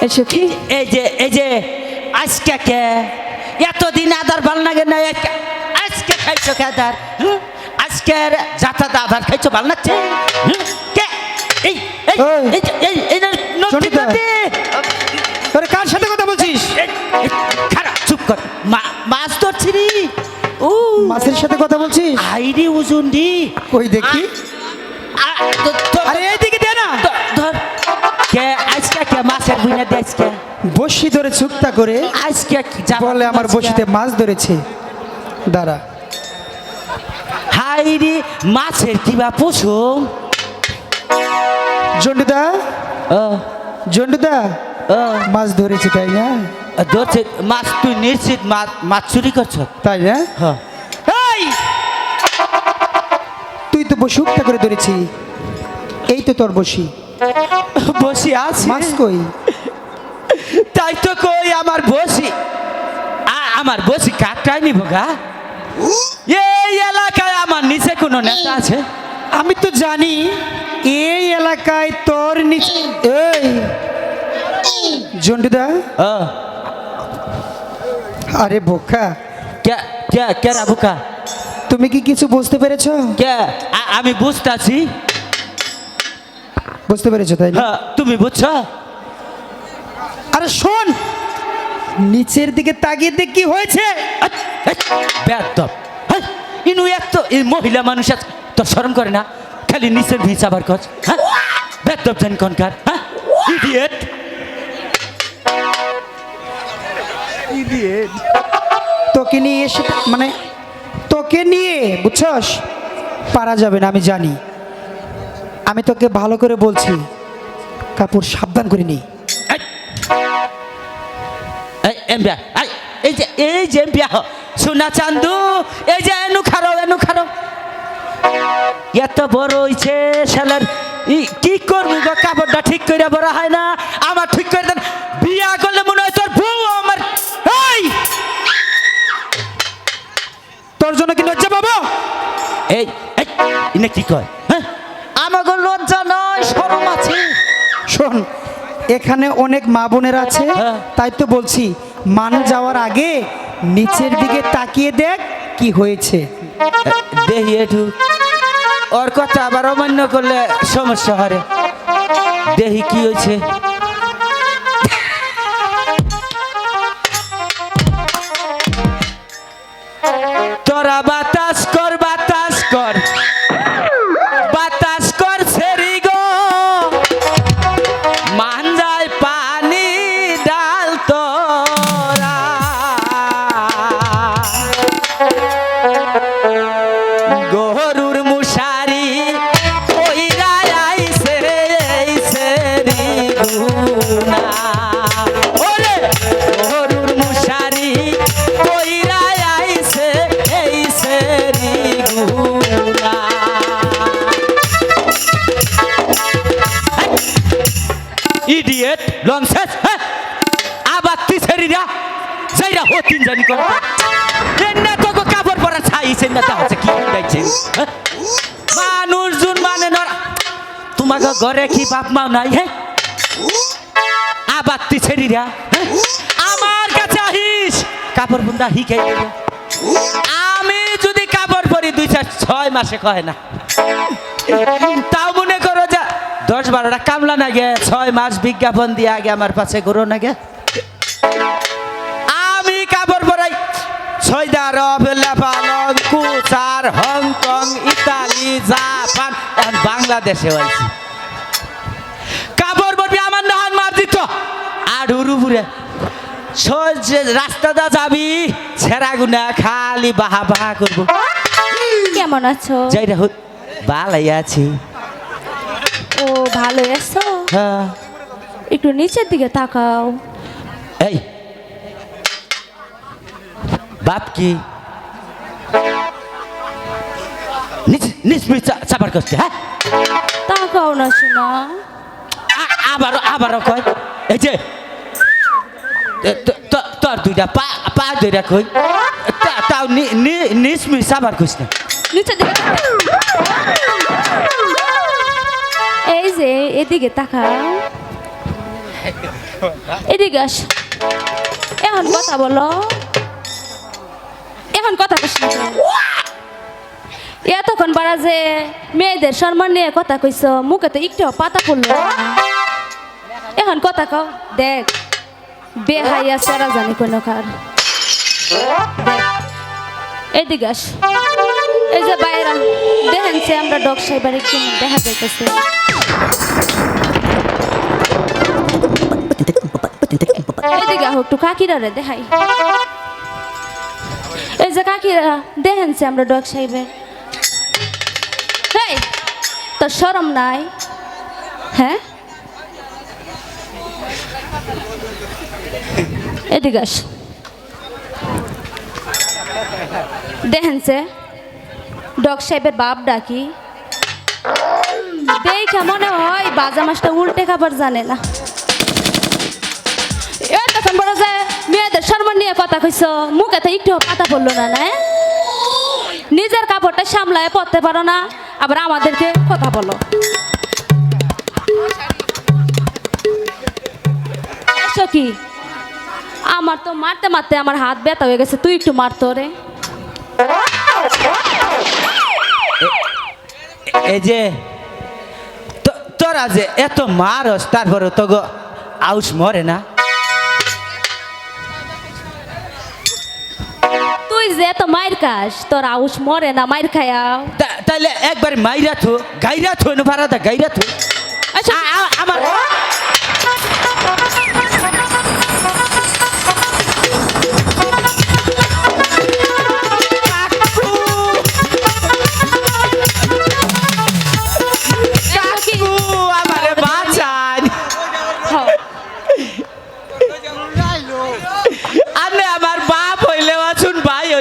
এসো কি? এই যে এই যে আজকে কে? এতদিন আদার ভালো লাগে না আজকে খাইছো কে আদার? আজকের যাতা আদার খাইছো ভালো লাগছে? কে? এই এই এই। এই এই নদী নদী আরে কার সাথে কথা বলছিস? খারাপ চুপ কর। মা- মাছ ধরছি রে। ও। মাছের সাথে কথা বলছিস? আইরি ওজন দি কই দেখি? আরে এইদিকে দে না। তো- ধর। কে? আজকে কে মাছের বুইনা বসি ধরে চুক্তা করে আজকে কি বলে আমার বসিতে মাছ ধরেছে। দাঁড়া। হাই রে মাছের কিবা পশুম? জন্ডুদা জন্ডুদা মাছ ধরেছে তাই না? ধরছে মাছ তুই নিশ্চিত মাছ চুরি করছ? তাই না? হ্যাঁ তুই তো বসি উক্তা করে ধরেছি। এই তো তোর বসি। বসি আছে। মাছ কই? তাই তো কই আমার বসি। আ- আমার বসি কাকটাই নিব গা। এই এলাকায় আমার নিচে কোনো নেতা আছে? আমি তো জানি এই এলাকায় তোর নিচে এই। জন্ডুদা ও। আরে বোকা। কে কে কে রাবুকা তুমি কি কিছু বুঝতে পেরেছ? কে? আমি বুঝতাছি। বুঝতে পেরেছ তাই না? হ্যাঁ তুমি বুঝছ? আরে শোন নিচের দিকে তাকিয়ে দেখ কি হয়েছে। বেদব ইনু এত এই মহিলা মানুষ আছে তোর শরম করে না? খালি নিচের ভিজ আবার কচ হ্যাঁ বেদব জান কনকার হ্যাঁ ইডিয়েট তোকে নিয়ে এসে মানে তোকে নিয়ে বুঝছস? পারা যাবে না আমি জানি। আমি তোকে ভালো করে বলছি কাপড় সাবধান করে নি। এই যে এই যে সোনা চান্দু এই যে এনু খারো এনু খারো। এত বড় হইছে শালার কি করবি গো কাপড়টা ঠিক করে বড় হয় না? আমার ঠিক করে দেন বিয়া করলে মনে হয় তোর বউ আমার এই! তোর জন্য কি লজ্জা পাবো? এই এই ইনে কি কয়? শরম আছে। শোন এখানে অনেক মা বোনের আছে হ্যাঁ। তাই তো বলছি মান যাওয়ার আগে নিচের দিকে তাকিয়ে দেখ কি হয়েছে। দেহি একটু। ওর কথা আবার অমান্য করলে সমস্যা হরে দেহি কি হয়েছে। ইডিয়েট লংসেস হ্যাঁ আবার তুই সেরিরা যাইরা হতিন জানি কোন এন্না তো কাপড় পরা ছাইছে না তা হচ্ছে কি গাইছে হ্যাঁ? মানুষজন মানে নর তোমাকে ঘরে কি বাপ মাও নাই হ্যাঁ? আবার তুই সেরিরা হ্যাঁ? আমার কাছে আহিস। কাপড় বুন্দা দেব। আমি যদি কাপড় পরি, দুই চার ছয় মাসে কয় না। তাও করো দশ বারোটা কামলা না গে ছয় মাস বিজ্ঞাপন দিয়ে আগে আমার পাশে করো না গে আমি কাপড় পরাই সৌদি আরব লেবানন কুচার হংকং ইতালি জাপান এখন বাংলাদেশে হয়েছি কাপড় পরবি আমার নহন মার দিত আর উরুপুরে সোজ রাস্তাটা যাবি ছেঁড়া গুনা খালি বাহা বাহা করব। কেমন আছো? যাই রে ভালাই আছি। ভালো আছো? হ্যাঁ। একটু নিচের দিকে তাকাও। এই। বাপ কি? নিচ নিচ চাপার করতে হ্যাঁ? তাকাও না শোনা আবারও আবারও কয়। এই যে তোর দুইটা পা পা দুইটা কই। তা- তাও নি- নি- নিচ মিচ চাবার কইস না এই যে, এদিকে তাকাও। এদিকে আস। এখন কথা বলো। এখন কথা কইস? এতক্ষণ বাড়া যে মেয়েদের সম্মান নিয়ে কথা কইছ, মুখে তো একটু পাতা পড়ল এখন কথা কও। দেখ, বেহাইয়া সেরা জানি কোনো কার। এদিকে আস। এই যে বাইরা, দেখেন সে আমরা ডগ সাইবারে কেমন দেখা যাইতেছে। সরম নাই হ্যাঁ এদিকে আস দেখেন সে ডগ সাহেবের বাপ ডাকি দেখে মনে হয় বাজা মাছটা উল্টে খাবার জানে না নিয়ে কথা কইছ? মুখে তো একটু পাতা পড়ল না না? নিজের কাপড়টা সামলায় পড়তে পারো না, আবার আমাদেরকে কথা বলো। কি? আমার তো মারতে মারতে আমার হাত ব্যথা হয়ে গেছে, তুই একটু মারতো রে এই যে তোরা যে এত মারস তারপরে তো গো আউস মরে না? তুই যে এত মায়ের খাস? তোর আউস মরে না মায়ের খায়া। তা- তাইলে একবার মাইরা থু গাইরা থু এনে ভাড়া গাইরা থু। আচ্ছা আমার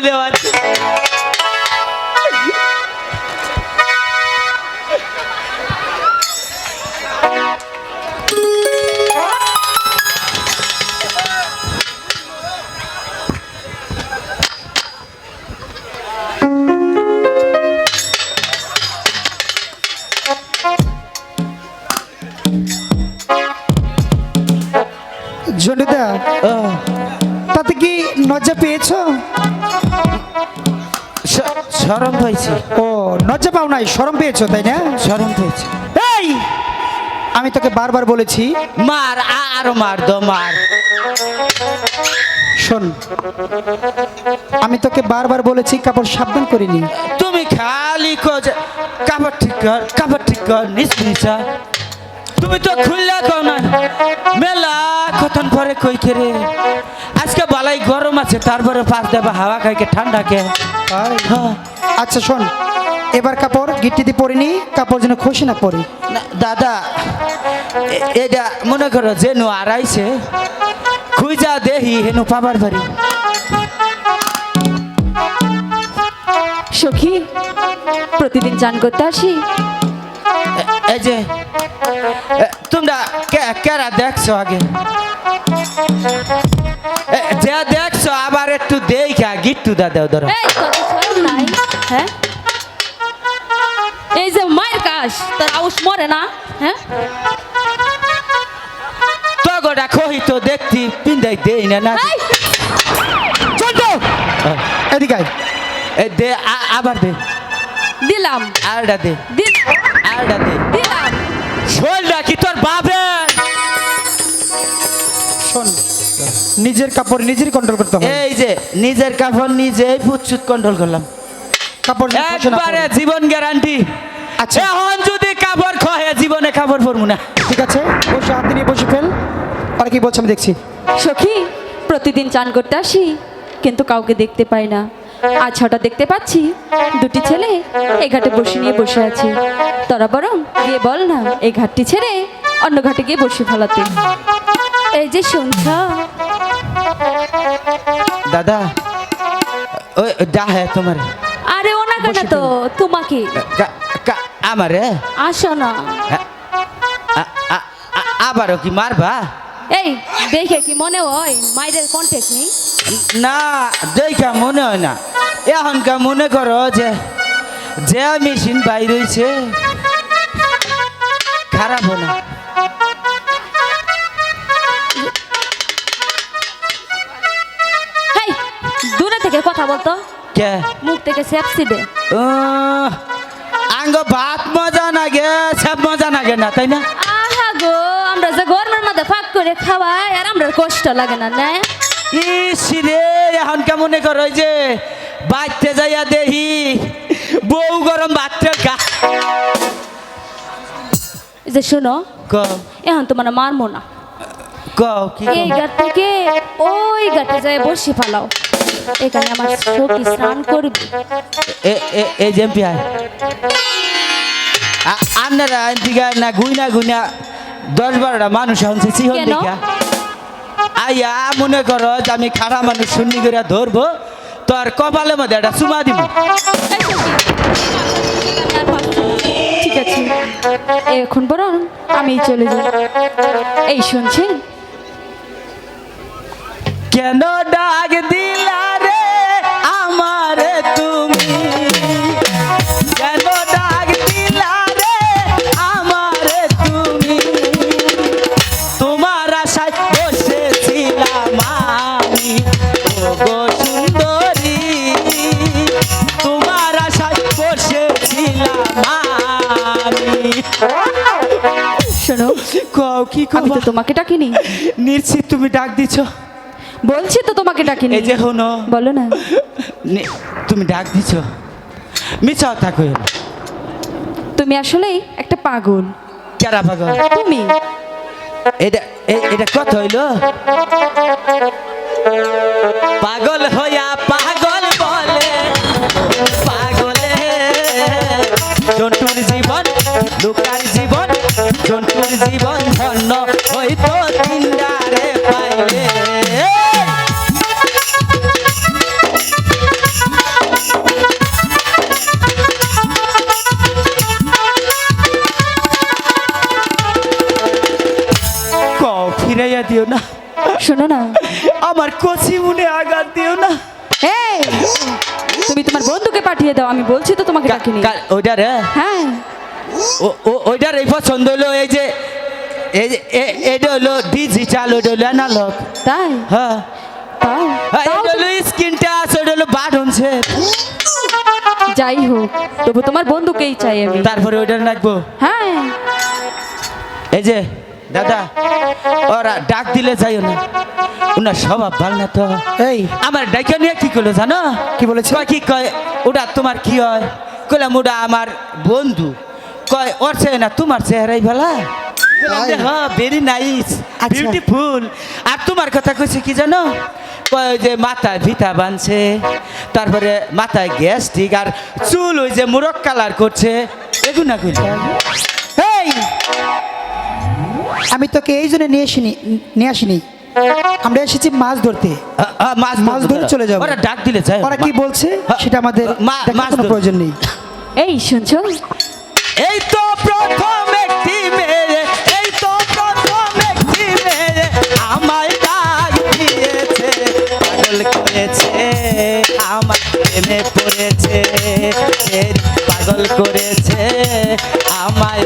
で終 শরম হয়েছে। ও লজ্জা পাও নাই শরম পেয়েছ তাই না? শরম হয়েছে এই আমি তোকে বারবার বলেছি মার আর মার দো মার। শোন আমি তোকে বারবার বলেছি কাপড় সাবধান করিনি তুমি খালি কোজ কাপড় ঠিক কর কাপড় ঠিক কর নিশ্চিত তুমি তো খুললা কও না মেলা কতন পরে কই রে? আজকে বালাই গরম আছে তারপরে পাশ দেবা হাওয়া খাইকে ঠান্ডা কে। আচ্ছা শোন এবার কাপড় গিট্টিতে পরিনি কাপড় যেন খুশি না পরি। দাদা এটা মনে করো যে নো আড়াইছে। খুঁজা দেহি হেনু পাবার বাড়ি। সখী প্রতিদিন চান করতে আসি? এই যে তোমরা কে- কেরা দেখছ আগে? এ, যে দেখছ আবার একটু দেখা গিট্টু দা দেও ধরো। নাই হ্যাঁ? এই যে মায়ের কাজ তোর আউস মরে না? হ্যাঁ? তগটা কহি তো দেখতি পিন্দাই দেই না না এই, এদিকে এ, দে আবার দে। দিলাম। আরটা দে। দিলাম আরটা দে। দিলাম। শোলটা কি তোর বাপে নিজের কাপড় নিজেরই কন্ট্রোল করতে হবে এই যে নিজের কাপড় নিজেই ফুটছুট কন্ট্রোল করলাম। কাপড় একবারে জীবন গ্যারান্টি আচ্ছা। এখন যদি কাপড় খয়ে জীবনে কাপড় পরবো না। ঠিক আছে বসে হাত নিয়ে বসে ফেল। আর কি বলছে আমি দেখছি। সখী প্রতিদিন চান করতে আসি কিন্তু কাউকে দেখতে পাই না। আজ হঠাৎ দেখতে পাচ্ছি দুটি ছেলে এই ঘাটে বসে নিয়ে বসে আছে। তোরা বরং গিয়ে বল না এই ঘাটটি ছেড়ে অন্য ঘাটে গিয়ে বসে ফেলাতে। এই যে শুনছ? দাদা ওই দা হ্যাঁ তোমার। আরে ওনাকে না তো তোমাকে। আমারে? আসো না। আবারও কি মারবা? এই দেখে কি মনে হয় মায়েদের কন্ট্যাক্ট নেই? না দেখা মনে হয় না। এখনকার মনে করো যে যে মেশিন বাইর হয়েছে খারাপ না। থেকে কথা বলতো? কে? মুখ থেকে সেপসিবে ও আঙ্গ ভাত মজা নাগে সব মজা নাগে না তাই না? আহা গো আমরা যে গরমের মধ্যে ফাঁক করে খাওয়াই আর আমরা কষ্ট লাগে না না? ইস রে এখন কেমন কর ওই যে বাইতে যাইয়া দেহি বউ গরম ভাতটা গা। যে শোনো ক এখন তোমার মারমো না। ক কি? এই ঘাট থেকে ওই ঘাটে যায় বসে ফালাও। এখানে আমার সখী স্নান করবি। এ জেমপি আয়। আপনারা দিঘা না গুইনা গুইনা দশ বারোটা মানুষ হচ্ছে সিহন দিঘা আইয়া মনে করো যে আমি খারাপ মানুষ শুনি করে ধরবো তোর কপালের মধ্যে একটা চুমা দিব। ঠিক আছে এখন বরং আমি চলে যাই। এই শুনছেন? কেন ডাক দিলা? কও কি আমি তো তোমাকে ডাকিনি। নিশ্চিত তুমি ডাক দিছো। বলছি তো তোমাকে ডাকিনি। এই যে হনো বলো না। তুমি ডাক দিছ। মিছা কথা তুমি আসলেই একটা পাগল। কেরা পাগল? তুমি। এটা এটা কত হইল? পাগল হইয়া পাগল বলে পাগলে। জন্তুর জীবন লোকার জন্তুর জীবন ধন্য হইতো তিনদারে পাইলে। ফিরাইয়া দিও না। শোনো না। আমার কচি মনে আঘাত দিও না। এই তুমি তোমার বন্ধুকে পাঠিয়ে দাও আমি বলছি তো তোমাকে ডাকিনি। ওইটা রে? হ্যাঁ। ওইটার এই পছন্দ হলো এই যে এই যে এটা হলো ডিজিটাল ওইটা হলো অ্যানালগ তাই? হ্যাঁ। হ্যাঁ, এটা হলো স্ক্রিন টাচ ওইটা হলো বাটন সেট যাই হোক তবু তোমার বন্ধুকেই চাই আমি। তারপরে ওইটা রাখব হ্যাঁ। এই যে দাদা ওরা ডাক দিলে যাইও না। ওনার স্বভাব ভালো না তো। এই। আমার ডাইকা নিয়ে কি করল জানো? কি বলেছে? কয় কি কয় ওটা তোমার কি হয়? কইলাম ওটা আমার বন্ধু। কয় ওর চেয়ে না তোমার চেহারাই ভালা? হ্যাঁ ভেরি নাইস। বিউটিফুল আর তোমার কথা কইছে কি জানো? কয় ওই যে মাথায় ভিতা বানছে তারপরে মাথায় গ্যাস ঠিক আর চুল ওই যে মুরক কালার করছে এগুনা কইল? এই আমি তোকে এই জন্য নিয়ে আসিনি নিয়ে আসিনি। আমরা এসেছি মাছ ধরতে। মাছ মাছ ধরে চলে যাব। ওরা ডাক দিলে যায়। ওরা কি বলছে সেটা আমাদের মাছ কোনো প্রয়োজন নেই। এই শুনছো? এই তো প্রথম একটি মেয়ে এই তো প্রথম একটি মেয়ে আমায় ডাক দিয়েছে পাগল করেছে আমার প্রেমে পড়েছে পাগল করেছে আমায়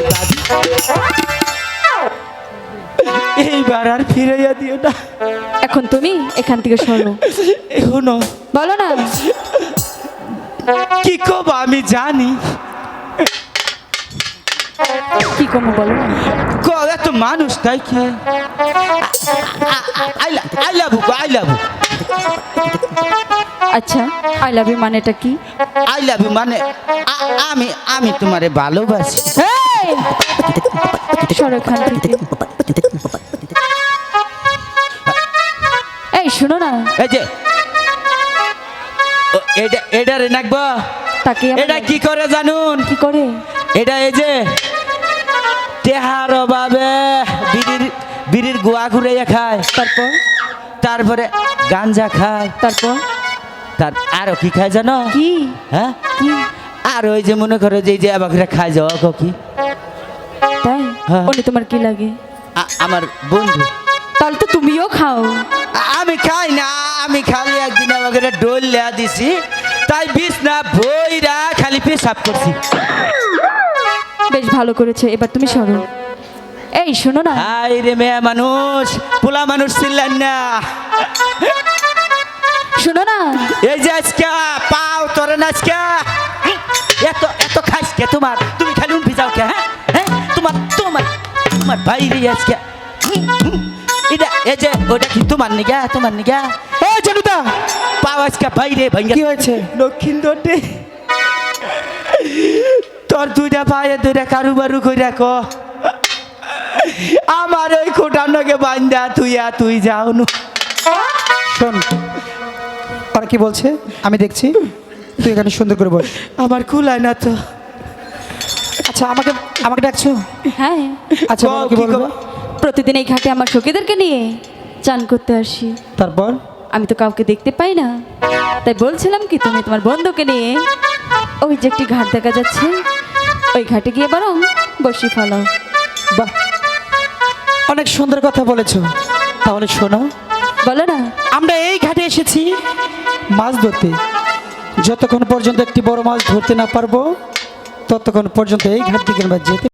এইবার আর ফিরাইয়া দিও না। এখন তুমি এখান থেকে সরো। এখনও। বলো না। কি কব আমি জানি। কি কমো বলো? না ক এত মানুষ তাই কি? আই লাভ আই লাভ আচ্ছা আই লাভ ইউ মানেটা কি? আই লাভ ইউ মানে আমি আমি তোমারে ভালোবাসি। এই! শোনো না। এই যে এটা এটা রে নাকবা। এটা কি করে জানুন? কি করে? এটা এই যে তেহার অভাবে বিড়ির বিড়ির গোয়া ঘুরে খায়। তারপর? তারপরে গাঞ্জা খায়। তারপর? তার আরও কি খায় জানো? কি? হ্যাঁ? কি? আর ওই যে মনে করো যে যে আবাকরা খায় যাওয়া কি? তাই? হ্যাঁ। ওনি তোমার কি লাগে? আমার বন্ধু। তাহলে তো তুমিও খাও। আমি খাই না আমি খালি একদিন আমাকে ডোল লেয়া দিছি। তাই বিষ না বইরা খালি পেশাব করছি। বেশ ভালো করেছে এবার তুমি সরো। এই শোনো না। হাই রে মেয়ে মানুষ পোলা মানুষ ছিলেন না। শোনো না। এই যে আজকে পাও তোরে না আজকে। এত এত খাইস কে তোমার তুমি খালি উঠে যাও কে হ্যাঁ? হ্যাঁ? তোমার তোমার তোমার বাইরে আজকে। এটা এই যে ওটা কি তোমার নিগা তোমার নিগা? এই জনুদা পাও আজকে বাইরে ভাঙ্গা কি হয়েছে? দক্ষিণ দণ্ডে। তোর দুইটা পায়ে দুইটা কারু বারু করে রাখো আমার ওই খোটানোকে বান্দা তুই আর তুই যাও নু। শোন ওরা কি বলছে? আমি দেখছি। তুই এখানে সুন্দর করে বল। আমার কুলায় না তো। আচ্ছা আমাকে আমাকে ডাকছো? হ্যাঁ। আচ্ছা কি কি বলব? প্রতিদিন এই ঘাটে আমার সখীদেরকে নিয়ে চান করতে আসি। তারপর? আমি তো কাউকে দেখতে পাই না। তাই বলছিলাম কি তুমি তোমার বন্ধুকে নিয়ে ওই যে একটি ঘাট দেখা যাচ্ছে ওই ঘাটে গিয়ে বরং বসি ফলো। বাহ অনেক সুন্দর কথা বলেছ। তাহলে শোনো বলো না। আমরা এই ঘাটে এসেছি মাছ ধরতে। যতক্ষণ পর্যন্ত একটি বড় মাছ ধরতে না পারব ততক্ষণ পর্যন্ত এই ঘাট থেকে আমরা যেতে